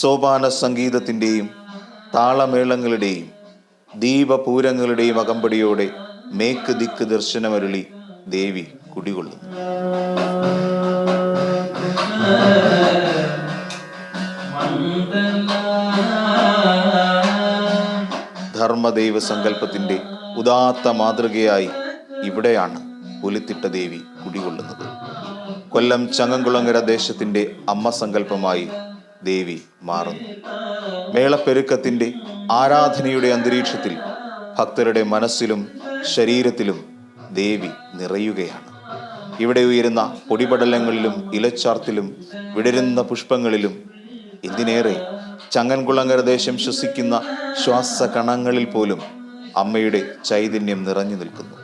സോപാന സംഗീതത്തിന്റെയും താളമേളങ്ങളുടെയും ദീപപൂരങ്ങളുടെയും അകമ്പടിയോടെ മേക്ക് ദിക്ക് ദർശനമരുളി ദേവി കുടികൊള്ളുന്നു. ധർമ്മദൈവ സങ്കല്പത്തിന്റെ ഉദാത്ത മാതൃകയായി ഇവിടെയാണ് പുലിത്തിട്ട ദേവി കുടികൊള്ളുന്നത്. കൊല്ലം ചങ്ങംകുളങ്ങര ദേശത്തിന്റെ അമ്മ സങ്കല്പമായി ദേവി മാറുന്നു. മേളപ്പെരുക്കത്തിന്റെ ആരാധനയുടെ അന്തരീക്ഷത്തിൽ ഭക്തരുടെ മനസ്സിലും ശരീരത്തിലും ദേവി നിറയുകയാണ്. ഇവിടെ ഉയരുന്ന പൊടിപടലങ്ങളിലും ഇലച്ചാർത്തിലും വിടരുന്ന പുഷ്പങ്ങളിലും എന്തിനേറെ ചങ്ങൻകുളങ്ങര ദേശം ശ്വസിക്കുന്ന ശ്വാസ കണങ്ങളിൽ പോലും അമ്മയുടെ ചൈതന്യം നിറഞ്ഞു നിൽക്കുന്നു.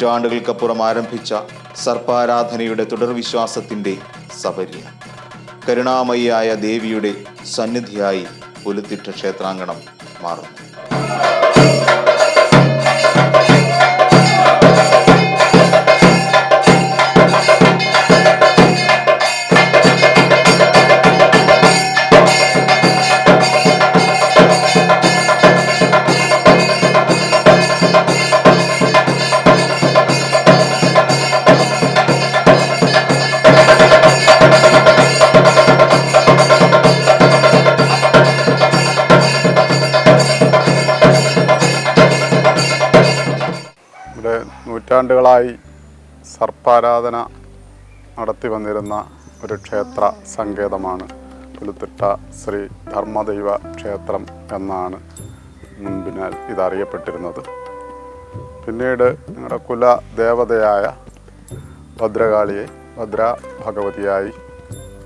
നൂറ്റാണ്ടുകൾക്കപ്പുറം ആരംഭിച്ച സർപ്പാരാധനയുടെ തുടർവിശ്വാസത്തിന്റെ സബര്യ കരുണാമയിയായ ദേവിയുടെ സന്നിധിയായി പുലുത്തിട്ട ക്ഷേത്രാങ്കണം മാറുന്നു. നൂറ്റാണ്ടുകളായി സർപ്പാരാധന നടത്തി വന്നിരുന്ന ഒരു ക്ഷേത്ര സങ്കേതമാണ് പുലുത്തിട്ട ശ്രീ ധർമ്മദൈവ ക്ഷേത്രം എന്നാണ് മുൻപിനാൽ ഇതറിയപ്പെട്ടിരുന്നത്. പിന്നീട് ഞങ്ങളുടെ കുല ദേവതയായ ഭദ്രകാളിയെ ഭദ്ര ഭഗവതിയായി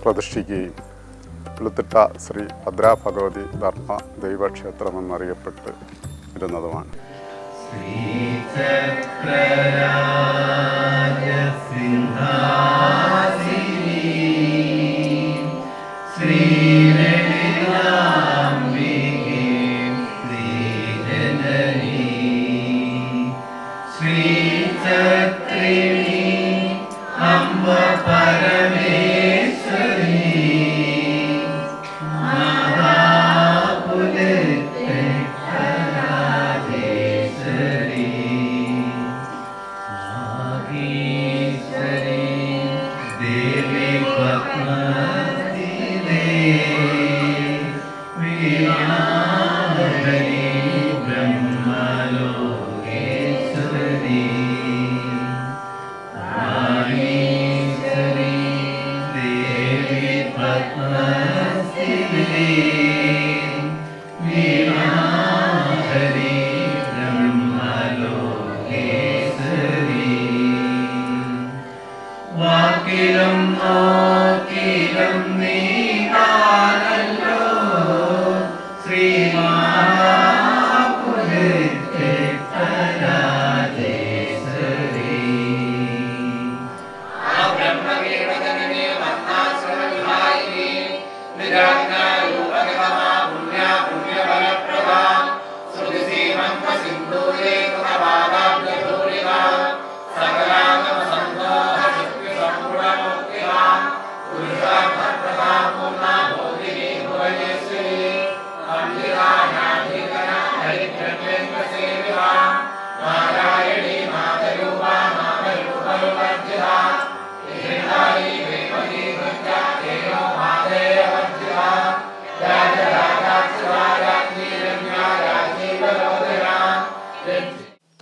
പ്രതിഷ്ഠിക്കുകയും പുലുത്തിട്ട ശ്രീ ഭദ്ര ഭഗവതി ധർമ്മ ദൈവക്ഷേത്രം എന്നറിയപ്പെട്ട് ഇരുന്നതുമാണ്. വാക്കിലും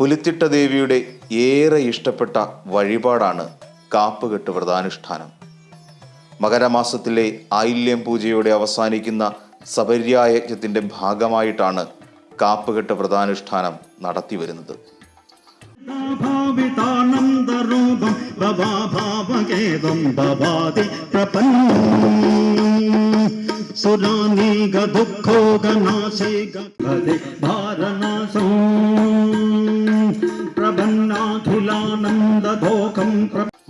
പുലിത്തിട്ട ദേവിയുടെ ഏറെ ഇഷ്ടപ്പെട്ട വഴിപാടാണ് കാപ്പുകെട്ട് വ്രതാനുഷ്ഠാനം. മകരമാസത്തിലെ ആയില്യം പൂജയോടെ അവസാനിക്കുന്ന സപര്യായജ്ഞത്തിന്റെ ഭാഗമായിട്ടാണ് കാപ്പുകെട്ട് വ്രതാനുഷ്ഠാനം നടത്തിവരുന്നത്. ഭവാഭാവഗേദം ഭവാതി പ്രപന്നം സുരാനീക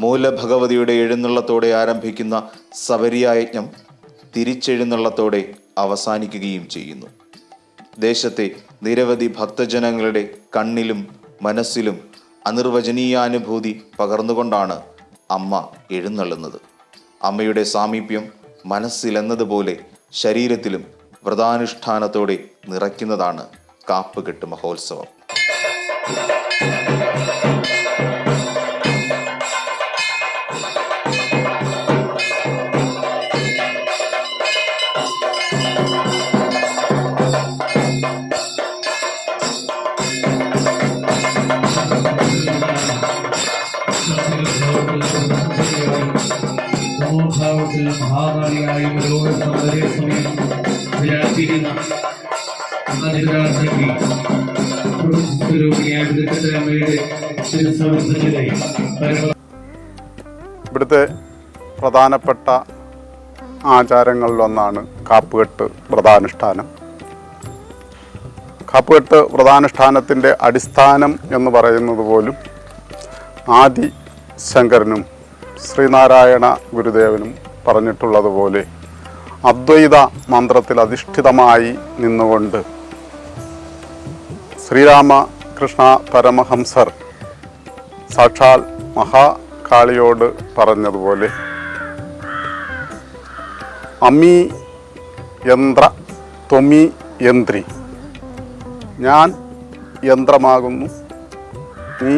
മൂലഭഗവതിയുടെ എഴുന്നള്ളത്തോടെ ആരംഭിക്കുന്ന സബരിയായജ്ഞം തിരിച്ചെഴുന്നള്ളത്തോടെ അവസാനിക്കുകയും ചെയ്യുന്നു. ദേശത്തെ നിരവധി ഭക്തജനങ്ങളുടെ കണ്ണിലും മനസ്സിലും അനിർവചനീയാനുഭൂതി പകർന്നുകൊണ്ടാണ് അമ്മ എഴുന്നള്ളുന്നത്. അമ്മയുടെ സാമീപ്യം മനസ്സിലെന്നതുപോലെ ശരീരത്തിലും വ്രതാനുഷ്ഠാനത്തോടെ നിറയ്ക്കുന്നതാണ് കാപ്പുകെട്ട് മഹോത്സവം. ഇവിടുത്തെ പ്രധാനപ്പെട്ട ആചാരങ്ങളിലൊന്നാണ് കാപ്പുകെട്ട് വ്രതാനുഷ്ഠാനം. കാപ്പുകെട്ട് വ്രതാനുഷ്ഠാനത്തിന്റെ അടിസ്ഥാനം എന്ന് പറയുന്നത് പോലും ആദി ശങ്കരനും ശ്രീനാരായണ ഗുരുദേവനും പറഞ്ഞിട്ടുള്ളതുപോലെ അദ്വൈത മന്ത്രത്തിൽ അധിഷ്ഠിതമായി നിന്നുകൊണ്ട് ശ്രീരാമകൃഷ്ണ പരമഹംസർ സാക്ഷാൽ മഹാകാളിയോട് പറഞ്ഞതുപോലെ അമി യന്ത്ര ത്വമി യന്ത്രി. ഞാൻ യന്ത്രമാകുന്നു നീ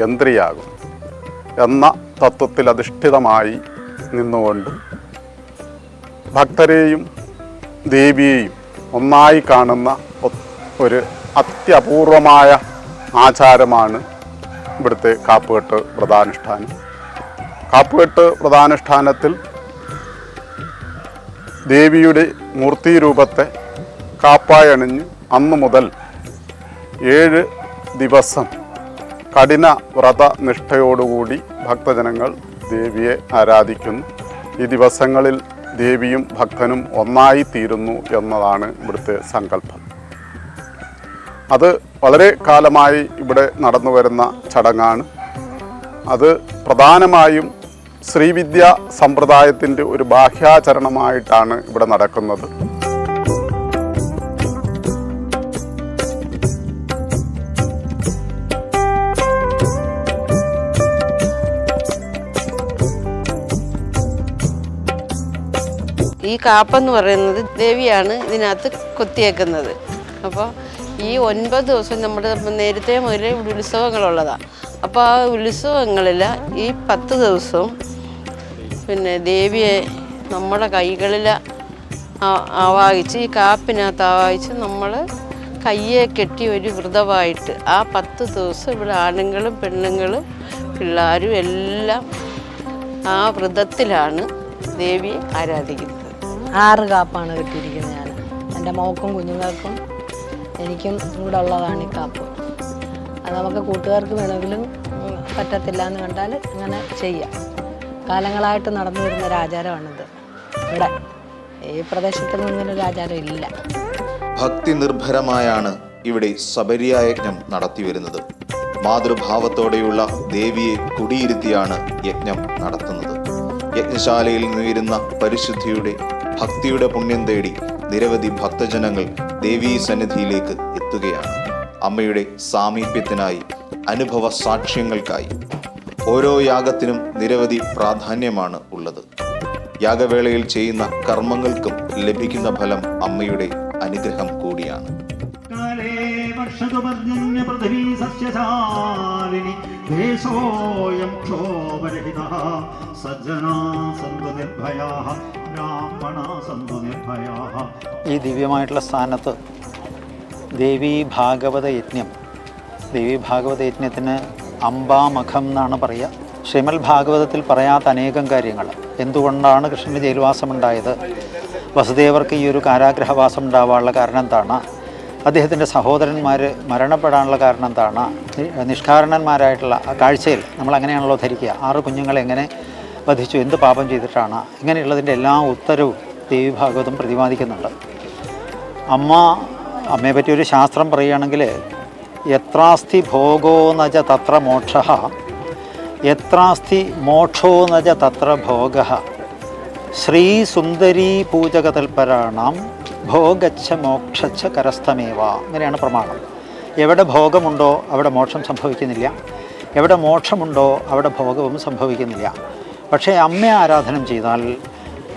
യന്ത്രിയാകുന്നു എന്ന തത്വത്തിൽ അധിഷ്ഠിതമായി നിന്നുകൊണ്ട് ഭക്തരെയും ദേവിയെയും ഒന്നായി കാണുന്ന ഒരു അത്യപൂർവമായ ആചാരമാണ് ഇവിടുത്തെ കാപ്പുകെട്ട് വ്രതാനുഷ്ഠാനം. കാപ്പുകെട്ട് വ്രതാനുഷ്ഠാനത്തിൽ ദേവിയുടെ മൂർത്തി രൂപത്തെ കാപ്പായി അണിഞ്ഞ് അന്ന് മുതൽ ഏഴ് ദിവസം കഠിന വ്രതനിഷ്ഠയോടുകൂടി ഭക്തജനങ്ങൾ ദേവിയെ ആരാധിക്കുന്നു. ഈ ദിവസങ്ങളിൽ ദേവിയും ഭക്തനും ഒന്നായി തീരുന്നു എന്നതാണ് ഇവിടുത്തെ സങ്കല്പം. അത് വളരെ കാലമായി ഇവിടെ നടന്നു വരുന്ന ചടങ്ങാണ്. അത് പ്രധാനമായും ശ്രീവിദ്യ സമ്പ്രദായത്തിന്റെ ഒരു ബാഹ്യാചരണമായിട്ടാണ് ഇവിടെ നടക്കുന്നത്. കാപ്പെന്ന് പറയുന്നത് ദേവിയാണ് ഇതിനകത്ത് കൊത്തിയേക്കുന്നത്. അപ്പോൾ ഈ ഒൻപത് ദിവസം നമ്മുടെ നേരത്തെ മുതലേ ഉത്സവങ്ങളുള്ളതാണ് അപ്പോൾ ആ ഉത്സവങ്ങളിൽ ഈ പത്ത് ദിവസവും പിന്നെ ദേവിയെ നമ്മുടെ കൈകളിൽ ആവാഹിച്ച് ഈ കാപ്പിനകത്ത് ആവാഹിച്ച് നമ്മൾ കയ്യെ കെട്ടി ഒരു വ്രതമായിട്ട് ആ പത്ത് ദിവസം ഇവിടെ ആണുങ്ങളും പെണ്ണുങ്ങളും പിള്ളേരും എല്ലാം ആ വ്രതത്തിലാണ് ദേവിയെ ആരാധിക്കുന്നത്. ആറ് കാപ്പാണ് കിട്ടിയിരിക്കുന്നത് ഞാൻ. എന്റെ മോക്കും കുഞ്ഞുങ്ങൾക്കും എനിക്കും കൂടെ ഉള്ളതാണ് ഈ കാപ്പ്. അത് നമുക്ക് കൂട്ടുകാർക്ക് വേണമെങ്കിലും പറ്റത്തില്ല എന്ന് കണ്ടാൽ അങ്ങനെ ചെയ്യാം. കാലങ്ങളായിട്ട് നടന്നു വരുന്ന ഒരു ആചാരമാണിത്. ഇവിടെ ഈ പ്രദേശത്തൊന്നും ഇങ്ങനെ ഒരു ആചാരം ഇല്ല. ഭക്തി നിർഭരമായാണ് ഇവിടെ സബരിയായജ്ഞം നടത്തിവരുന്നത് മാതൃഭാവത്തോടെയുള്ള ദേവിയെ കുടിയിരുത്തിയാണ് യജ്ഞം നടത്തുന്നത്. യജ്ഞശാലയിൽ നിന്നുയരുന്ന പരിശുദ്ധിയുടെ ഭക്തിയുടെ പുണ്യം തേടി നിരവധി ഭക്തജനങ്ങൾ ദേവീ സന്നിധിയിലേക്ക് എത്തുകയാണ്. അമ്മയുടെ സാമീപ്യത്തിനായി അനുഭവ സാക്ഷ്യങ്ങൾക്കായി. ഓരോ യാഗത്തിനും നിരവധി പ്രാധാന്യമാണ് ഉള്ളത്. യാഗവേളയിൽ ചെയ്യുന്ന കർമ്മങ്ങൾക്കും ലഭിക്കുന്ന ഫലം അമ്മയുടെ അനുഗ്രഹം കൂടിയാണ്. കാലേ ദേശോയം ക്ഷോഭരഹിത സജ്ജനാ സന്തു നിർഭയാ ബ്രാഹ്മണ സന്തു നിർഭയാ ഈ ദിവ്യമായിട്ടുള്ള സ്ഥാനത്ത് ദേവി ഭാഗവത യജ്ഞം. ദേവി ഭാഗവത യജ്ഞത്തിന് അംബാമഖം എന്നാണ് പറയുക. ശ്രീമൽ ഭാഗവതത്തിൽ പറയാത്ത അനേകം കാര്യങ്ങൾ. എന്തുകൊണ്ടാണ് കൃഷ്ണന് ജയിൽവാസം ഉണ്ടായത് വസുദേവർക്ക് ഈ ഒരു കാരാഗ്രഹവാസം ഉണ്ടാവാനുള്ള കാരണം എന്താണ്? അദ്ദേഹത്തിന്റെ സഹോദരന്മാർ മരണപ്പെടാനുള്ള കാരണം എന്താണ്? നിഷ്കാരണന്മാരായിട്ടുള്ള കാഴ്ചയിൽ നമ്മൾ അങ്ങനെയാണല്ലോ ധരിക്കുക. ആറ് കുഞ്ഞുങ്ങളെ എങ്ങനെ വധിച്ചു എന്ത് പാപം ചെയ്തിട്ടാണ്? ഇങ്ങനെയുള്ളതിന്റെ എല്ലാ ഉത്തരവും ദേവി ഭാഗവതം പ്രതിപാദിക്കുന്നുണ്ട്. അമ്മ അമ്മയെ പറ്റി ഒരു ശാസ്ത്രം പറയുകയാണെങ്കിൽ എത്രാസ്തി ഭോഗോ നജ തത്ര മോക്ഷ എത്രാസ്തി മോക്ഷോ നജ തത്ര ഭോഗ ശ്രീസുന്ദരീ പൂജകതൽപരാണാം ഭോഗച്ഛ മോക്ഷച്ഛ കരസ്ഥമേവ അങ്ങനെയാണ് പ്രമാണം. എവിടെ ഭോഗമുണ്ടോ അവിടെ മോക്ഷം സംഭവിക്കുന്നില്ല. എവിടെ മോക്ഷമുണ്ടോ അവിടെ ഭോഗവും സംഭവിക്കുന്നില്ല. പക്ഷേ അമ്മയെ ആരാധനം ചെയ്താൽ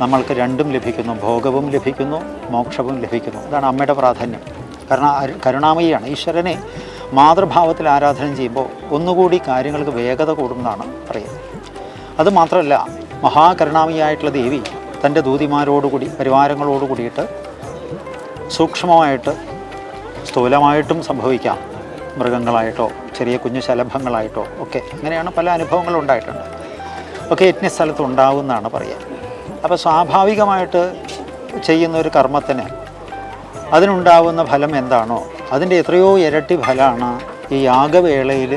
നമ്മൾക്ക് രണ്ടും ലഭിക്കുന്നു. ഭോഗവും ലഭിക്കുന്നു മോക്ഷവും ലഭിക്കുന്നു. അതാണ് അമ്മയുടെ പ്രാധാന്യം. കാരണം കരുണാമയാണ് ഈശ്വരനെ മാതൃഭാവത്തിൽ ആരാധന ചെയ്യുമ്പോൾ ഒന്നുകൂടി കാര്യങ്ങൾക്ക് വേഗത കൂടുമെന്നാണ് പറയുന്നത് അതുമാത്രമല്ല മഹാകരുണാമയായിട്ടുള്ള ദേവി തന്റെ ദൂതിമാരോടുകൂടി പരിവാരങ്ങളോട് കൂടിയിട്ട് സൂക്ഷ്മമായിട്ട് സ്ഥൂലമായിട്ടും സംഭവിക്കാം. മൃഗങ്ങളായിട്ടോ ചെറിയ കുഞ്ഞു ശലഭങ്ങളായിട്ടോ ഒക്കെ. അങ്ങനെയാണ് പല അനുഭവങ്ങളും ഉണ്ടായിട്ടുണ്ട്. ഒക്കെ യജ്ഞസ്ഥലത്ത് ഉണ്ടാവുമെന്നാണ് പറയുക. അപ്പോൾ സ്വാഭാവികമായിട്ട് ചെയ്യുന്ന ഒരു കർമ്മത്തിന് അതിനുണ്ടാവുന്ന ഫലം എന്താണോ അതിന്റെ എത്രയോ ഇരട്ടി ഫലമാണ് ഈ യാഗവേളയിൽ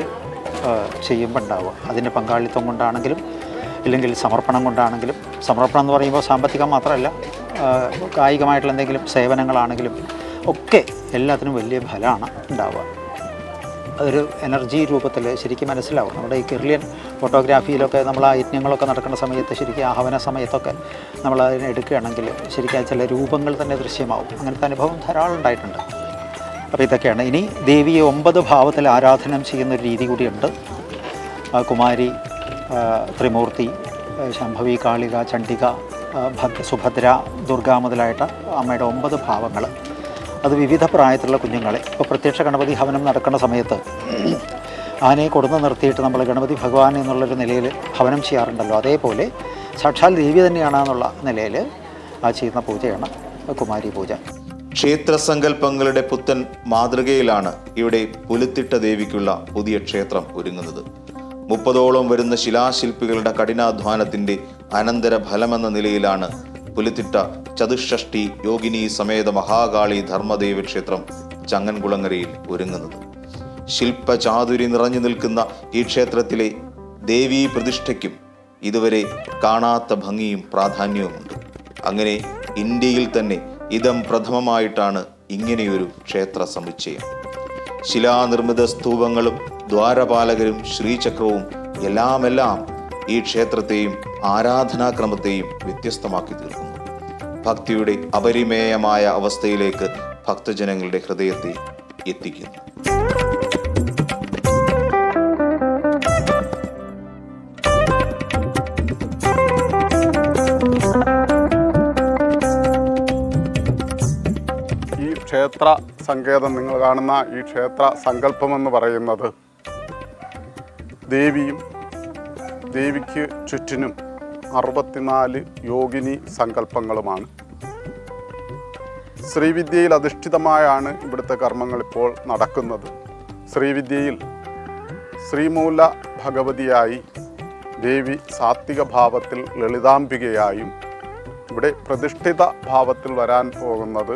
ചെയ്യുമ്പോൾ ഉണ്ടാവുക. അതിന്റെ പങ്കാളിത്തം കൊണ്ടാണെങ്കിലും ഇല്ലെങ്കിൽ സമർപ്പണം കൊണ്ടാണെങ്കിലും. സമർപ്പണം എന്ന് പറയുമ്പോൾ സാമ്പത്തികം മാത്രമല്ല കായികമായിട്ടുള്ള എന്തെങ്കിലും സേവനങ്ങളാണെങ്കിലും ഒക്കെ എല്ലാത്തിനും വലിയ ഫലമാണ് ഉണ്ടാവുക. അതൊരു എനർജി രൂപത്തിൽ ശരിക്കും മനസ്സിലാവും. നമ്മുടെ ഈ കിർലിയൻ ഫോട്ടോഗ്രാഫിയിലൊക്കെ നമ്മൾ ആ യജ്ഞങ്ങളൊക്കെ നടക്കുന്ന സമയത്ത് ശരിക്കും ആഹ്വാന സമയത്തൊക്കെ നമ്മൾ അതിനെ എടുക്കുകയാണെങ്കിൽ ശരിക്കും ചില രൂപങ്ങൾ തന്നെ ദൃശ്യമാവും. അങ്ങനത്തെ അനുഭവം ധാരാളം ഉണ്ടായിട്ടുണ്ട്. അപ്പോൾ ഇതൊക്കെയാണ്. ഇനി ദേവിയെ ഒമ്പത് ഭാവത്തിൽ ആരാധനം ചെയ്യുന്ന ഒരു രീതി കൂടിയുണ്ട്. കുമാരി ത്രിമൂർത്തി ശംഭവി കാളിക ചണ്ഡിക സുഭദ്ര ദുർഗാ മുതലായിട്ട് അമ്മയുടെ ഒമ്പത് ഭാവങ്ങൾ. അത് വിവിധ പ്രായത്തിലുള്ള കുഞ്ഞുങ്ങളെ. ഇപ്പോൾ പ്രത്യക്ഷ ഗണപതി ഹവനം നടക്കുന്ന സമയത്ത് ആനയെ കൊടുന്ന് നിർത്തിയിട്ട് നമ്മൾ ഗണപതി ഭഗവാൻ എന്നുള്ളൊരു നിലയിൽ ഹവനം ചെയ്യാറുണ്ടല്ലോ. അതേപോലെ സാക്ഷാൽ ദേവി തന്നെയാണ് എന്നുള്ള നിലയിൽ ആ ചെയ്യുന്ന പൂജയാണ് കുമാരി പൂജ. ക്ഷേത്ര സങ്കല്പങ്ങളുടെ പുത്തൻ മാതൃകയിലാണ് ഇവിടെ പുലുത്തിട്ട ദേവിക്കുള്ള പുതിയ ക്ഷേത്രം ഒരുങ്ങുന്നത്. മുപ്പതോളം വരുന്ന ശിലാശില്പികളുടെ കഠിനാധ്വാനത്തിന്റെ അനന്തര ഫലമെന്ന നിലയിലാണ് പുലിത്തിട്ട ചതുഷ്ഷഷ്ടി യോഗിനി സമേത മഹാകാളി ധർമ്മദേവി ക്ഷേത്രം ചങ്ങൻകുളങ്ങരയിൽ ഒരുങ്ങുന്നത്. ശില്പചാതുരി നിറഞ്ഞു നിൽക്കുന്ന ഈ ക്ഷേത്രത്തിലെ ദേവീ പ്രതിഷ്ഠയ്ക്കും ഇതുവരെ കാണാത്ത ഭംഗിയും പ്രാധാന്യവുമുണ്ട്. അങ്ങനെ ഇന്ത്യയിൽ തന്നെ ഇതം പ്രഥമമായിട്ടാണ് ഇങ്ങനെയൊരു ക്ഷേത്ര സമുച്ചയം. ശിലാനിർമ്മിത സ്തൂപങ്ങളും ദ്വാരപാലകരും ശ്രീചക്രവും എല്ലാമെല്ലാം ഈ ക്ഷേത്രത്തെയും ആരാധനാക്രമത്തെയും വ്യത്യസ്തമാക്കി തീർക്കുന്നു. ഭക്തിയുടെ അപരിമേയമായ അവസ്ഥയിലേക്ക് ഭക്തജനങ്ങളുടെ ഹൃദയത്തെ എത്തിക്കുന്നു. ഈ ക്ഷേത്ര സങ്കേതം നിങ്ങൾ കാണുന്ന ഈ ക്ഷേത്ര സങ്കല്പമെന്ന് പറയുന്നത് ദേവിയും ദേവിക്ക് ചുറ്റിനും അറുപത്തിനാല് യോഗിനി സങ്കല്പങ്ങളുമാണ്. ശ്രീവിദ്യയിൽ അധിഷ്ഠിതമായാണ് ഇവിടുത്തെ കർമ്മങ്ങൾ ഇപ്പോൾ നടക്കുന്നത്. ശ്രീവിദ്യയിൽ ശ്രീമൂല ഭഗവതിയായി ദേവി സാത്വിക ഭാവത്തിൽ ലളിതാംബികയായും ഇവിടെ പ്രതിഷ്ഠിത ഭാവത്തിൽ വരാൻ പോകുന്നത്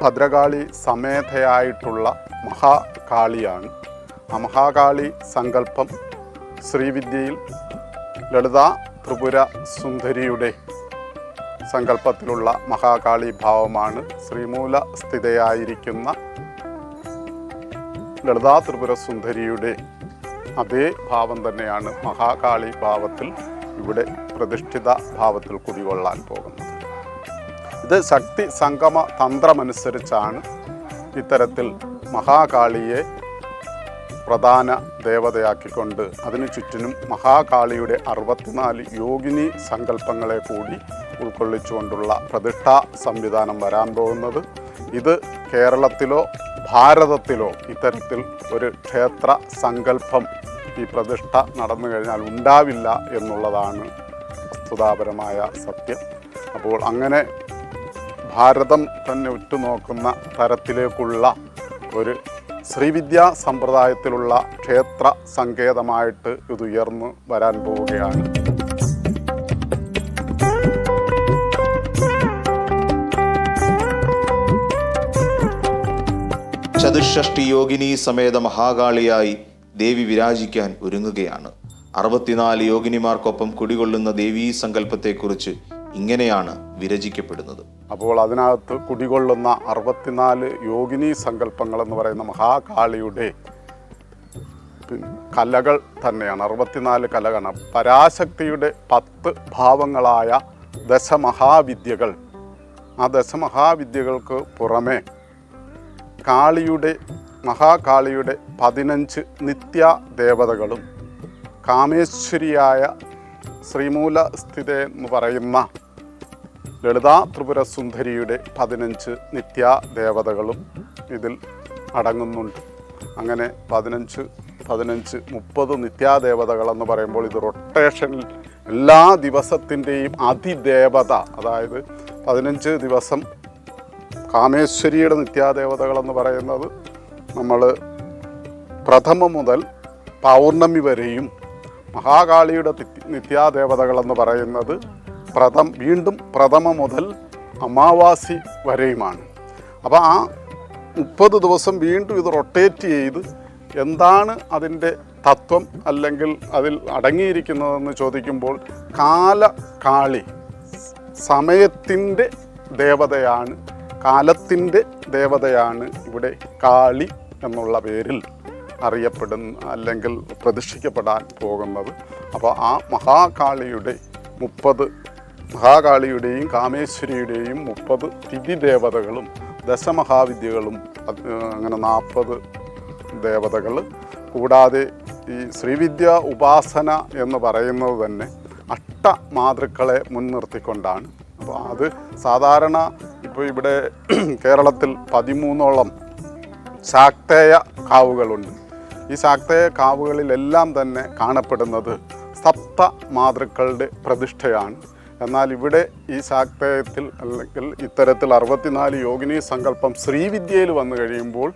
ഭദ്രകാളി സമേതയായിട്ടുള്ള മഹാകാളിയാണ്. ആ മഹാകാളി സങ്കല്പം ശ്രീവിദ്യയിൽ ലളിത ത്രിപുര സുന്ദരിയുടെ സങ്കല്പത്തിലുള്ള മഹാകാളി ഭാവമാണ് ശ്രീമൂല സ്ഥിതയായിരിക്കുന്ന ലളിതാ ത്രിപുര സുന്ദരിയുടെ അതേ ഭാവം തന്നെയാണ് മഹാകാളി ഭാവത്തിൽ ഇവിടെ പ്രതിഷ്ഠിത ഭാവത്തിൽ കുടികൊള്ളാൻ പോകുന്നത്. ഇത് ശക്തി സംഗമ തന്ത്രമനുസരിച്ചാണ് ഇത്തരത്തിൽ മഹാകാളിയെ പ്രധാന ദേവതയാക്കിക്കൊണ്ട് അതിനു ചുറ്റിനും മഹാകാളിയുടെ അറുപത്തിനാല് യോഗിനി സങ്കല്പങ്ങളെ കൂടി ഉൾക്കൊള്ളിച്ചുകൊണ്ടുള്ള പ്രതിഷ്ഠാ സംവിധാനം വരാൻ പോകുന്നത്. ഇത് കേരളത്തിലോ ഭാരതത്തിലോ ഇത്തരത്തിൽ ഒരു ക്ഷേത്ര സങ്കല്പം ഈ പ്രതിഷ്ഠ നടന്നു കഴിഞ്ഞാൽ ഉണ്ടാവില്ല എന്നുള്ളതാണ് വസ്തുതാപരമായ സത്യം. അപ്പോൾ അങ്ങനെ ഭാരതം തന്നെ ഉറ്റുനോക്കുന്ന തരത്തിലേക്കുള്ള ഒരു ശ്രീവിദ്യാ സമ്പ്രദായത്തിലുള്ള ക്ഷേത്ര സങ്കേതമായിട്ട് ഇത് ഉയർന്നു വരാൻ പോവുകയാണ്. ചതുഷ്ഠി യോഗിനി സമേത മഹാകാളിയായി ദേവി വിരാജിക്കാൻ ഒരുങ്ങുകയാണ്. അറുപത്തിനാല് യോഗിനിമാർക്കൊപ്പം കുടികൊള്ളുന്ന ദേവീ സങ്കല്പത്തെക്കുറിച്ച് ഇങ്ങനെയാണ് വിരചിക്കപ്പെടുന്നത്. അപ്പോൾ അതിനകത്ത് കുടികൊള്ളുന്ന അറുപത്തിനാല് യോഗിനി സങ്കല്പങ്ങൾ എന്ന് പറയുന്ന മഹാകാളിയുടെ കലകൾ തന്നെയാണ്. അറുപത്തിനാല് കലകളാണ്. പരാശക്തിയുടെ പത്ത് ഭാവങ്ങളായ ദശമഹാവിദ്യകൾ. ആ ദശമഹാവിദ്യകൾക്ക് പുറമെ കാളിയുടെ മഹാകാളിയുടെ പതിനഞ്ച് നിത്യ ദേവതകളും കാമേശ്വരിയായ ശ്രീമൂലസ്ഥിത എന്ന് പറയുന്ന ലളിതാ ത്രിപുര സുന്ദരിയുടെ പതിനഞ്ച് നിത്യ ദേവതകളും ഇതിൽ അടങ്ങുന്നുണ്ട്. അങ്ങനെ പതിനഞ്ച് പതിനഞ്ച് മുപ്പത് നിത്യാദേവതകൾ എന്ന് പറയുമ്പോൾ ഇത് റൊട്ടേഷനിൽ എല്ലാ ദിവസത്തിന്റെയും അതിദേവത. അതായത് പതിനഞ്ച് ദിവസം കാമേശ്വരിയുടെ നിത്യാദേവതകളെന്ന് പറയുന്നത് നമ്മൾ പ്രഥമ മുതൽ പൗർണമി വരെയും മഹാകാളിയുടെ നിത്യാദേവതകളെന്ന് പറയുന്നത് പ്രഥം വീണ്ടും പ്രഥമ മുതൽ അമാവാസി വരെയുമാണ്. അപ്പോൾ ആ മുപ്പത് ദിവസം വീണ്ടും ഇത് റൊട്ടേറ്റ് ചെയ്ത് എന്താണ് അതിന്റെ തത്വം അല്ലെങ്കിൽ അതിൽ അടങ്ങിയിരിക്കുന്നതെന്ന് ചോദിക്കുമ്പോൾ കാല കാളി സമയത്തിന്റെ ദേവതയാണ് കാലത്തിന്റെ ദേവതയാണ് ഇവിടെ കാളി എന്നുള്ള പേരിൽ അറിയപ്പെടുന്ന അല്ലെങ്കിൽ പ്രതിഷ്ഠിക്കപ്പെടാൻ പോകുന്നത്. അപ്പോൾ ആ മഹാകാളിയുടെ മുപ്പത് മഹാകാളിയുടെയും കാമേശ്വരിയുടെയും മുപ്പത് തിഥിദേവതകളും ദശമഹാവിദ്യകളും അങ്ങനെ നാൽപ്പത് ദേവതകൾ കൂടാതെ ഈ ശ്രീവിദ്യ ഉപാസന എന്ന് പറയുന്നത് തന്നെ അട്ട മാതൃക്കളെ മുൻനിർത്തിക്കൊണ്ടാണ്. അപ്പോൾ അത് സാധാരണ ഇപ്പോൾ ഇവിടെ കേരളത്തിൽ പതിമൂന്നോളം ശാക്തേയ കാവുകളുണ്ട്. ഈ ശാക്തേയ കാവുകളിലെല്ലാം തന്നെ കാണപ്പെടുന്നത് സപ്ത മാതൃക്കളുടെ പ്രതിഷ്ഠയാണ്. എന്നാൽ ഇവിടെ ഈ ശാക്തയത്തിൽ അല്ലെങ്കിൽ ഇത്തരത്തിൽ അറുപത്തിനാല് യോഗിനി സങ്കല്പം ശ്രീവിദ്യയിൽ വന്നു കഴിയുമ്പോൾ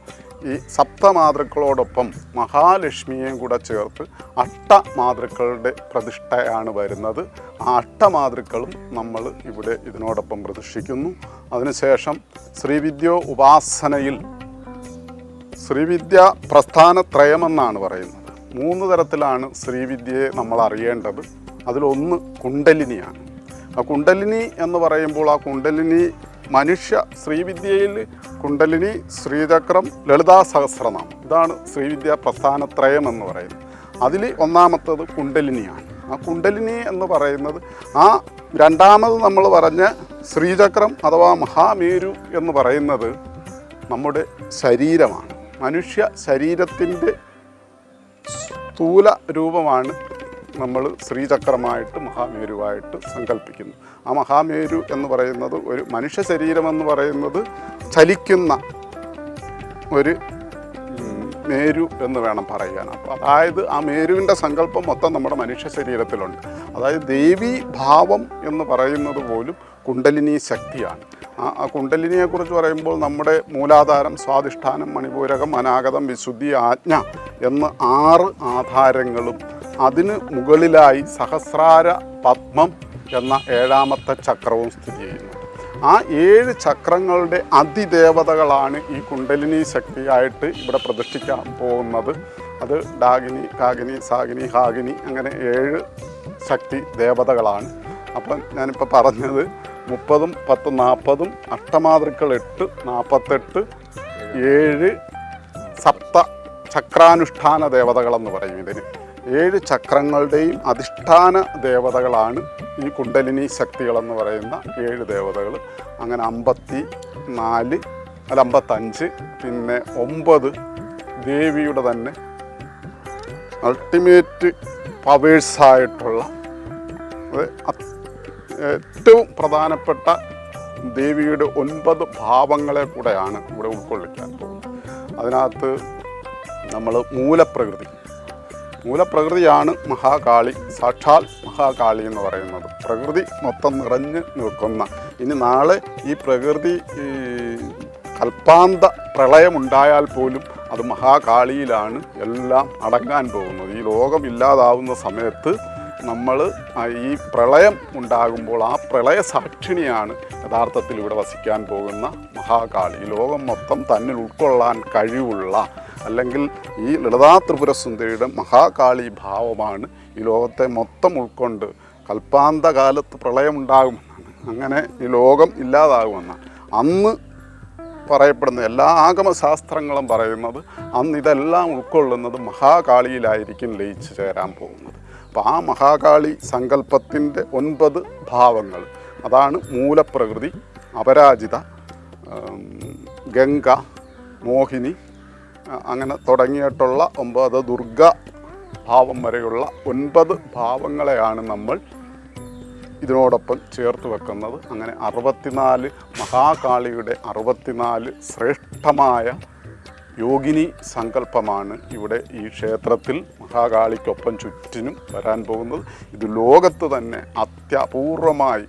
ഈ സപ്തമാതൃക്കളോടൊപ്പം മഹാലക്ഷ്മിയെയും കൂടെ ചേർത്ത് അട്ടമാതൃക്കളുടെ പ്രതിഷ്ഠയാണ് വരുന്നത്. ആ അട്ടമാതൃക്കളും നമ്മൾ ഇവിടെ ഇതിനോടൊപ്പം പ്രതിഷ്ഠിക്കുന്നു. അതിനുശേഷം ശ്രീവിദ്യോ ഉപാസനയിൽ ശ്രീവിദ്യ പ്രസ്ഥാനത്രയമെന്നാണ് പറയുന്നത്. മൂന്ന് തരത്തിലാണ് ശ്രീവിദ്യയെ നമ്മൾ അറിയേണ്ടത് അതിലൊന്ന് കുണ്ടലിനിയാണ് ആ കുണ്ടലിനി എന്ന് പറയുമ്പോൾ ആ കുണ്ടലിനി മനുഷ്യ ശ്രീവിദ്യയിൽ കുണ്ടലിനി ശ്രീചക്രം ലളിതാ സഹസ്രനാമം. ഇതാണ് ശ്രീവിദ്യ പ്രസ്ഥാനത്രയം എന്ന് പറയുന്നത്. അതിൽ ഒന്നാമത്തത് കുണ്ടലിനിയാണ്. ആ കുണ്ടലിനി എന്ന് പറയുന്നത് ആ രണ്ടാമത് നമ്മൾ പറഞ്ഞ ശ്രീചക്രം അഥവാ മഹാമേരു എന്ന് പറയുന്നത് നമ്മുടെ ശരീരമാണ്. മനുഷ്യ ശരീരത്തിന്റെ സ്ഥൂല രൂപമാണ് നമ്മൾ ശ്രീചക്രമായിട്ട് മഹാമേരുവായിട്ട് സങ്കല്പിക്കുന്നു. ആ മഹാമേരു എന്ന് പറയുന്നത് ഒരു മനുഷ്യ ശരീരമെന്ന് പറയുന്നത് ചലിക്കുന്ന ഒരു മേരു എന്ന് വേണം പറയാൻ അപ്പോൾ അതായത് ആ മേരുവിന്റെ സങ്കല്പം മൊത്തം നമ്മുടെ മനുഷ്യ ശരീരത്തിലുണ്ട്. അതായത് ദേവി ഭാവം എന്ന് പറയുന്നത് പോലും കുണ്ടലിനി ശക്തിയാണ്. ആ കുണ്ടലിനിയെക്കുറിച്ച് പറയുമ്പോൾ നമ്മുടെ മൂലാധാരം സ്വാധിഷ്ഠാനം മണിപൂരകം അനാഗതം വിശുദ്ധി ആജ്ഞ എന്ന ആറ് ആധാരങ്ങളും അതിന് മുകളിലായി സഹസ്രാര പത്മം എന്ന ഏഴാമത്തെ ചക്രവും സ്ഥിതി ചെയ്യുന്നു. ആ ഏഴ് ചക്രങ്ങളുടെ അതിദേവതകളാണ് ഈ കുണ്ടലിനി ശക്തിയായിട്ട് ഇവിടെ പ്രതിഷ്ഠിക്കാൻ പോകുന്നത്. അത് ഡാഗിനി കാഗിനി സാഗിനി ഹാഗിനി അങ്ങനെ ഏഴ് ശക്തി ദേവതകളാണ്. അപ്പം ഞാനിപ്പോൾ പറഞ്ഞത് മുപ്പതും പത്തും നാൽപ്പതും അഷ്ടമാതൃക്കൾ എട്ട് നാൽപ്പത്തെട്ട് ഏഴ് സപ്ത ചക്രാനുഷ്ഠാന ദേവതകളെന്ന് പറയും ഇതിന്. ഏഴ് ചക്രങ്ങളുടെയും അധിഷ്ഠാന ദേവതകളാണ് ഈ കുണ്ടലിനി ശക്തികളെന്ന് പറയുന്ന ഏഴ് ദേവതകൾ അങ്ങനെ അമ്പത്തി നാല് അല്ല അമ്പത്തഞ്ച് പിന്നെ ഒമ്പത് ദേവിയുടെ തന്നെ അൾട്ടിമേറ്റ് പവേഴ്സായിട്ടുള്ള ഏറ്റവും പ്രധാനപ്പെട്ട ദേവിയുടെ ഒൻപത് ഭാവങ്ങളെ കൂടെയാണ് ഇവിടെ ഉൾക്കൊള്ളിക്കാൻ പോകുന്നത്. അതിനകത്ത് നമ്മൾ മൂലപ്രകൃതി മൂലപ്രകൃതിയാണ് മഹാകാളി സാക്ഷാൽ മഹാകാളി എന്ന് പറയുന്നത്. പ്രകൃതി മൊത്തം നിറഞ്ഞ് നിൽക്കുന്ന. ഇനി നാളെ ഈ പ്രകൃതി കൽപ്പാന്ത പ്രളയമുണ്ടായാൽ പോലും അത് മഹാകാളിയിലാണ് എല്ലാം അടങ്ങാൻ പോകുന്നത്. ഈ ലോകം ഇല്ലാതാവുന്ന സമയത്ത് നമ്മൾ ഈ പ്രളയം ഉണ്ടാകുമ്പോൾ ആ പ്രളയ സാക്ഷിണിയാണ് യഥാർത്ഥത്തിൽ ഇവിടെ വസിക്കാൻ പോകുന്ന മഹാകാളി. ലോകം മൊത്തം തന്നിൽ ഉൾക്കൊള്ളാൻ കഴിവുള്ള അല്ലെങ്കിൽ ഈ ലളിതാ ത്രിപുര സുന്ദരിയുടെ മഹാകാളി ഭാവമാണ് ഈ ലോകത്തെ മൊത്തം ഉൾക്കൊണ്ട് കൽപ്പാന്തകാലത്ത് പ്രളയമുണ്ടാകുമെന്നാണ്. അങ്ങനെ ഈ ലോകം ഇല്ലാതാകുമെന്നാണ്. അന്ന് പറയപ്പെടുന്ന എല്ലാ ആഗമശാസ്ത്രങ്ങളും പറയുന്നത് അന്ന് ഇതെല്ലാം ഉൾക്കൊള്ളുന്നത് മഹാകാളിയിലായിരിക്കും ലയിച്ചു ചേരാൻ പോകുന്നത്. അപ്പോൾ ആ മഹാകാളി സങ്കല്പത്തിന്റെ ഒൻപത് ഭാവങ്ങൾ. അതാണ് മൂലപ്രകൃതി അപരാജിത ഗംഗ മോഹിനി അങ്ങനെ തുടങ്ങിയിട്ടുള്ള ഒമ്പത് ദുർഗ ഭാവം വരെയുള്ള ഒൻപത് ഭാവങ്ങളെയാണ് നമ്മൾ ഇതിനോടൊപ്പം ചേർത്ത് വെക്കുന്നത്. അങ്ങനെ അറുപത്തിനാല് മഹാകാളിയുടെ അറുപത്തിനാല് ശ്രേഷ്ഠമായ യോഗിനി സങ്കല്പമാണ് ഇവിടെ ഈ ക്ഷേത്രത്തിൽ മഹാകാളിക്കൊപ്പം ചുറ്റിനും വരാൻ പോകുന്നത്. ഇത് ലോകത്ത് തന്നെ അത്യപൂർവമായി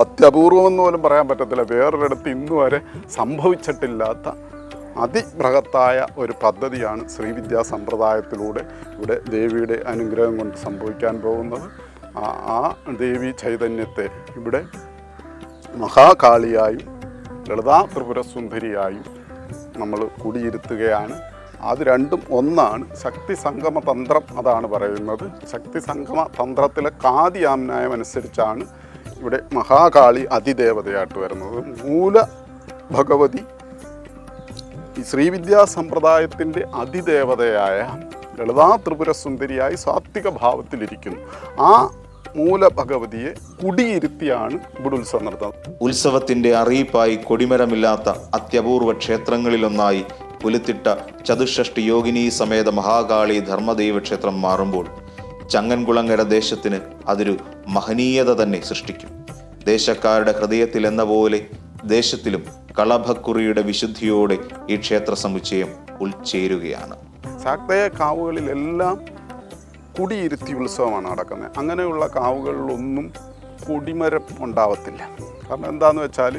അത്യപൂർവമെന്ന് പോലും പറയാൻ പറ്റത്തില്ല. വേറൊരിടത്ത് ഇന്നുവരെ സംഭവിച്ചിട്ടില്ലാത്ത അതിബൃഹത്തായ ഒരു പദ്ധതിയാണ് ശ്രീവിദ്യാ സമ്പ്രദായത്തിലൂടെ ഇവിടെ ദേവിയുടെ അനുഗ്രഹം കൊണ്ട് സംഭവിക്കാൻ പോകുന്നത്. ആ ദേവി ചൈതന്യത്തെ ഇവിടെ മഹാകാളിയായും ലളിതാ ത്രിപുര സുന്ദരിയായും നമ്മൾ കുടിയിരുത്തുകയാണ്. അത് രണ്ടും ഒന്നാണ്. ശക്തി സംഗമ തന്ത്രം അതാണ് പറയുന്നത്. ശക്തി സംഗമ തന്ത്രത്തിലെ കാതിയാമ്നായം അനുസരിച്ചാണ് ഇവിടെ മഹാകാളി അതിദേവതയായിട്ട് വരുന്നത്. മൂല ഭഗവതി ശ്രീവിദ്യാ സമ്പ്രദായത്തിന്റെ അതിദേവതയായ ലളിതാ ത്രിപുര സുന്ദരിയായി സാത്വിക ഭാവത്തിലിരിക്കുന്നു. ആ മൂല ഭഗവതിയെ കുടിയിരുത്തിയാണ് ഇവിടെ ഉത്സവം നടത്തുന്നത്. ഉത്സവത്തിന്റെ അറിയിപ്പായി കൊടിമരമില്ലാത്ത അത്യപൂർവ ക്ഷേത്രങ്ങളിലൊന്നായി പുലുത്തിട്ട ചതുഷ്ഷഷ്ടി യോഗിനി സമേത മഹാകാളി ധർമ്മദൈവ ക്ഷേത്രം മാറുമ്പോൾ ചങ്ങൻകുളങ്ങര ദേശത്തിന് അതൊരു മഹനീയത തന്നെ സൃഷ്ടിക്കും. ദേശക്കാരുടെ ഹൃദയത്തിൽ എന്ന പോലെ ദേശത്തിലും കളഭക്കുറിയുടെ വിശുദ്ധിയോടെ ഈ ക്ഷേത്ര സമുച്ചയം ഉൾച്ചേരുകയാണ്. ശാക്തയ കാവുകളിലെല്ലാം കുടിയിരുത്തി ഉത്സവമാണ് നടക്കുന്നത്. അങ്ങനെയുള്ള കാവുകളിലൊന്നും കൊടിമരം ഉണ്ടാവത്തില്ല. കാരണം എന്താണെന്ന് വെച്ചാൽ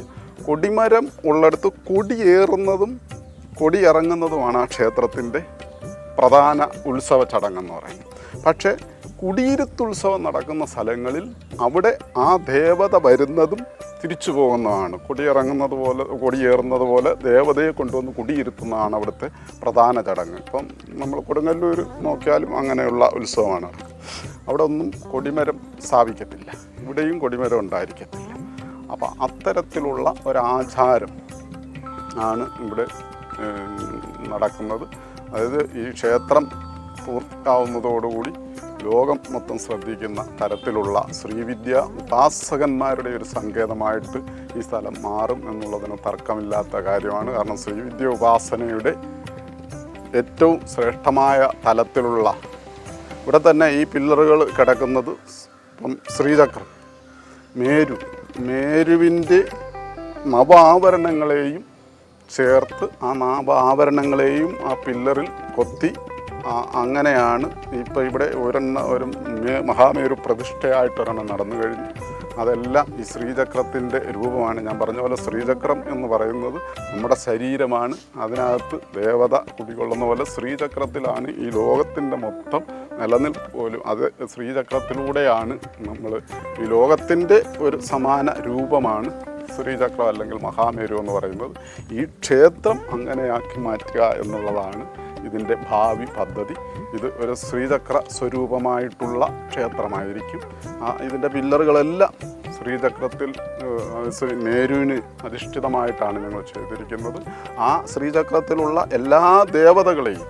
കൊടിമരം ഉള്ളിടത്ത് കൊടിയേറുന്നതും കൊടി ഇറങ്ങുന്നതുമാണ് ആ ക്ഷേത്രത്തിന്റെ പ്രധാന ഉത്സവ ചടങ്ങെന്ന് പറയുന്നത്. പക്ഷേ കുടിയിരുത്തുത്സവം നടക്കുന്ന സ്ഥലങ്ങളിൽ അവിടെ ആ ദേവത വരുന്നതും തിരിച്ചു പോകുന്നതാണ്. കൊടിയിറങ്ങുന്നത് പോലെ കൊടിയേറുന്നത് പോലെ ദേവതയെ കൊണ്ടുവന്ന് കുടിയിരുത്തുന്നതാണ് അവിടുത്തെ പ്രധാന ചടങ്ങ്. ഇപ്പം നമ്മൾ കൊടുങ്ങല്ലൂർ നോക്കിയാലും അങ്ങനെയുള്ള ഉത്സവമാണ്. അവിടെ ഒന്നും കൊടിമരം സ്ഥാപിക്കത്തില്ല. ഇവിടെയും കൊടിമരം ഉണ്ടായിരിക്കത്തില്ല. അപ്പം അത്തരത്തിലുള്ള ഒരാചാരം ആണ് ഇവിടെ നടക്കുന്നത്. അതായത് ഈ ക്ഷേത്രം പൂർത്തിയാവുന്നതോടുകൂടി ലോകം മൊത്തം ശ്രദ്ധിക്കുന്ന തരത്തിലുള്ള ശ്രീവിദ്യ ഉപാസകന്മാരുടെ ഒരു സങ്കേതമായിട്ട് ഈ സ്ഥലം മാറും എന്നുള്ളതിന് തർക്കമില്ലാത്ത കാര്യമാണ്. കാരണം ശ്രീവിദ്യ ഉപാസനയുടെ ഏറ്റവും ശ്രേഷ്ഠമായ തലത്തിലുള്ള ഇവിടെ തന്നെ ഈ പില്ലറുകൾ കിടക്കുന്നത് ഇപ്പം ശ്രീചക്രം മേരു മേരുവിന്റെ നവാഭരണങ്ങളെയും ചേർത്ത് ആ നാഭാഭരണങ്ങളെയും ആ പില്ലറിൽ കൊത്തി അങ്ങനെയാണ് ഇപ്പോൾ ഇവിടെ ഒരെണ്ണ ഒരു മഹാമേരു പ്രതിഷ്ഠയായിട്ട് ഒരെണ്ണം നടന്നു കഴിഞ്ഞു. അതെല്ലാം ഈ ശ്രീചക്രത്തിന്റെ രൂപമാണ്. ഞാൻ പറഞ്ഞ പോലെ ശ്രീചക്രം എന്ന് പറയുന്നത് നമ്മുടെ ശരീരമാണ്. അതിനകത്ത് ദേവത കുടികൊള്ളുന്ന പോലെ ശ്രീചക്രത്തിലാണ് ഈ ലോകത്തിന്റെ മൊത്തം നിലനിൽപ്പ് പോലും. അത് ശ്രീചക്രത്തിലൂടെയാണ് നമ്മൾ ഈ ലോകത്തിന്റെ ഒരു സമാന രൂപമാണ് ശ്രീചക്രം അല്ലെങ്കിൽ മഹാമേരു എന്ന് പറയുന്നത്. ഈ ക്ഷേത്രം അങ്ങനെയാക്കി മാറ്റുക എന്നുള്ളതാണ് ഇതിന്റെ ഭാവി പദ്ധതി. ഇത് ഒരു ശ്രീചക്ര സ്വരൂപമായിട്ടുള്ള ക്ഷേത്രമായിരിക്കും. ആ ഇതിന്റെ പില്ലറുകളെല്ലാം ശ്രീചക്രത്തിൽ മേരുവിന് അധിഷ്ഠിതമായിട്ടാണ് ഞങ്ങൾ ചെയ്തിരിക്കുന്നത്. ആ ശ്രീചക്രത്തിലുള്ള എല്ലാ ദേവതകളെയും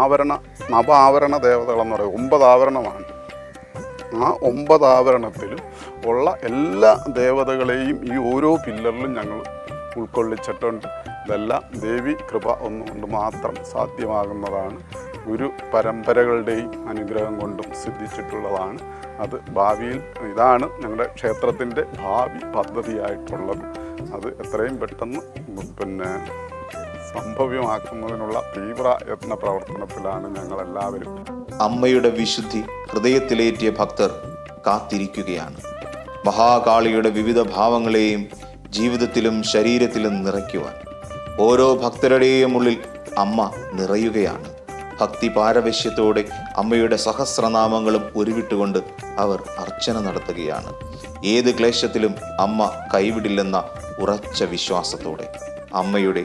ആവരണ നവ ആവരണ ദേവതകളെന്ന് പറയും ഒമ്പത് ആവരണമാണ് ആ ഒമ്പത് ആവരണത്തിലും ഉള്ള എല്ലാ ദേവതകളെയും ഈ ഓരോ പില്ലറിലും ഞങ്ങൾ ഉൾക്കൊള്ളിച്ചിട്ടുണ്ട്. ഇതെല്ലാം. ദേവി കൃപ ഒന്നുകൊണ്ട് മാത്രം സാധ്യമാകുന്നതാണ്. ഗുരു പരമ്പരകളുടെയും അനുഗ്രഹം കൊണ്ടും സിദ്ധിച്ചിട്ടുള്ളതാണ്. അത് ഭാവിയിൽ ഇതാണ് ഞങ്ങളുടെ ക്ഷേത്രത്തിന്റെ ഭാവി പദ്ധതിയായിട്ടുള്ളത്. അത് എത്രയും പെട്ടെന്ന് പിന്നെ സംഭവ്യമാക്കുന്നതിനുള്ള തീവ്ര യത്ന പ്രവർത്തനത്തിലാണ് ഞങ്ങളെല്ലാവരും. അമ്മയുടെ വിശുദ്ധി ഹൃദയത്തിലേറ്റിയ ഭക്തർ കാത്തിരിക്കുകയാണ്. മഹാകാളിയുടെ വിവിധ ഭാവങ്ങളെയും ജീവിതത്തിലും ശരീരത്തിലും നിറയ്ക്കുവാൻ. ഓരോ ഭക്തരുടെയും ഉള്ളിൽ അമ്മ നിറയുകയാണ്. ഭക്തി പാരവശ്യത്തോടെ അമ്മയുടെ സഹസ്രനാമങ്ങളും ഉരുവിട്ടുകൊണ്ട് അവർ അർച്ചന നടത്തുകയാണ്. ഏത് ക്ലേശത്തിലും അമ്മ കൈവിടില്ലെന്ന ഉറച്ച വിശ്വാസത്തോടെ അമ്മയുടെ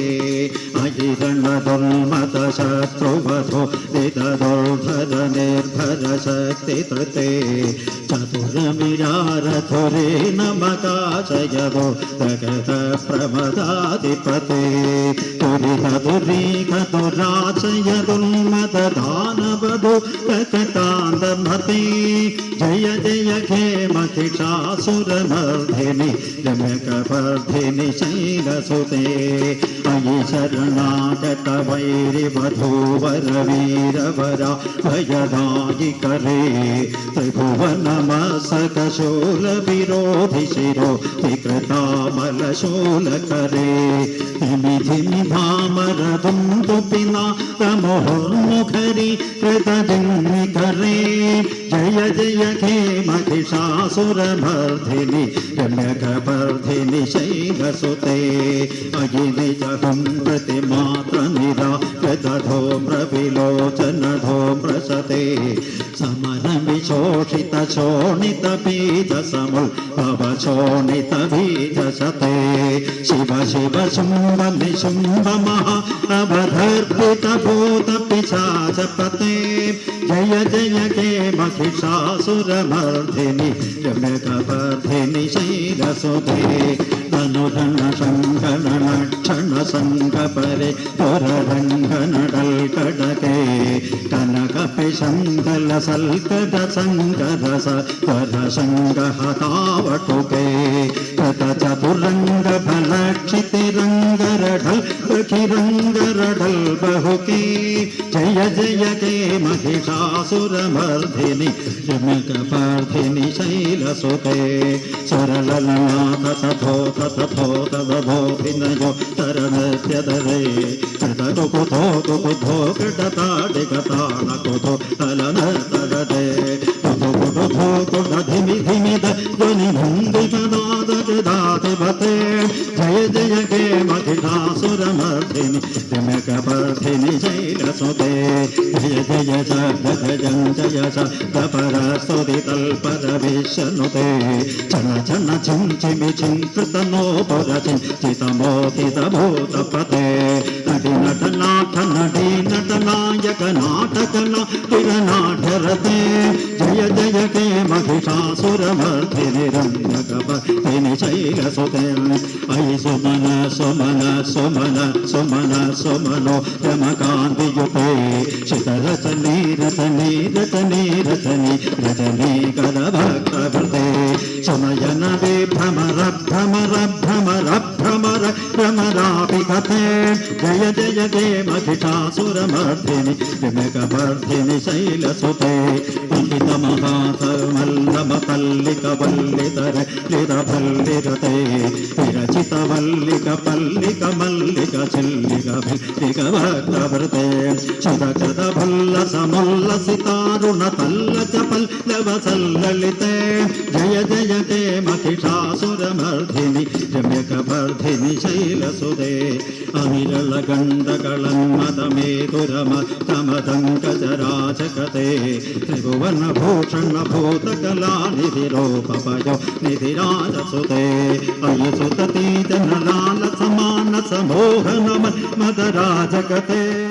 अजिगणदुर्मत शत्रुवधो दितदुर्भर निर्भर शक्ति तृते चतुरमिरारथुरे नमता जयदो जगत प्रमदाधिपते तुरितुरीकतुराचयदुर्मत दानवधु ककटान्दमति जय जय खेमतिषासुरमर्धिनि जमकवर्धिनि शैलसुते। शयि शरणागत वैरिवधूवरवीरवरा भयदायि करे। त्रिभुवन मसक शोल विरोधि शिरो विकृतामलशूलकरे निमिधिं धामरदुन्दुपिना तमोर्मुखरि कृतदिन्निकरे जय जय शैल सुते शैलसुते। अगिनिज प्रभं प्रति मात्रनिराकृतधूम्रविलोचनधूम्रशते समरमिशोषितशोणितबीजसमुद्भवशोणितबीजशते शिव शिव शुम्भनिशुम्भमहाभर्तृतभूतपिशाचपते जय जय के महिषासुरमर्धिनि रम्यकपर्धिनि शैरसुते మధుధన సంఘన లక్షణ సంఘ పరే పొరరంగ నడల్ కడకే కనకపి సంగల సల్కద సంగదస పర సంగ హతావటుకే కథ చతురంగ ఫలక్షితి రంగ రఢల్ రఖిరంగ రఢల్ బహుకే జయ జయ కే महिषासुरमर्धिनि शमकपार्थिनि शैलसुते सरलनाथ तथोथ तथो तदधो भिनयो तरणत्यदरे कृतकुकुथो कुकुथो कृटताडिकताणकुथो तलन तगदे कुतु कुटुथो कुटधिमि धिमिद ध्वनि भुङ्गिकदादगदाधिपते जय जय हे महिषासुरमर्धिनि रम्यकपर्धिनि शैलसुते जय जय जय जय जय शब्दपरस्तुतितल्परविशनुते चन चन छिं चिमि छिंकृतनो पुरचिं चितमोदितभूतपते नटि नटनाथ नटी किरनाढ्यरते जय जय के महिषासुरमर्धिनि रम्यकपर्धिनि शैलसुते अयि सुमन सुमन सुमन सुमन सुमनो रमकान्तियुते शिखरचनी रचनी रचनी रचनी रचनी करभक्तवृते सुनयन वे भ्रमर भ्रमर भ्रमर भ्रमर జయదే మహిషాసురమర్ధిని విమగమర్ధిని శైలసుతే పండిత మహాసర్మల్లమ పల్లిక వల్లితర లిరభల్లిరతే విరచిత వల్లిక పల్లిక మల్లిక చిల్లిక భిల్లిక భక్తవృతే శుధకృత భల్ల సముల్ల సితారుణ తల్ల చపల్లవ సల్లలితే. జయ జయతే మహిషాసురమర్ధిని రమ్యకర్ధిని శైలసుదే. అవిరళ గండగళన్మతమేతురమ తమదంకజరాజకతే త్రిభువన భూషణ భూతకళా నిధిరోపయో నిధిరాజసుదే అయసుతీజనలాల సమాన సమోహన మదరాజకతే.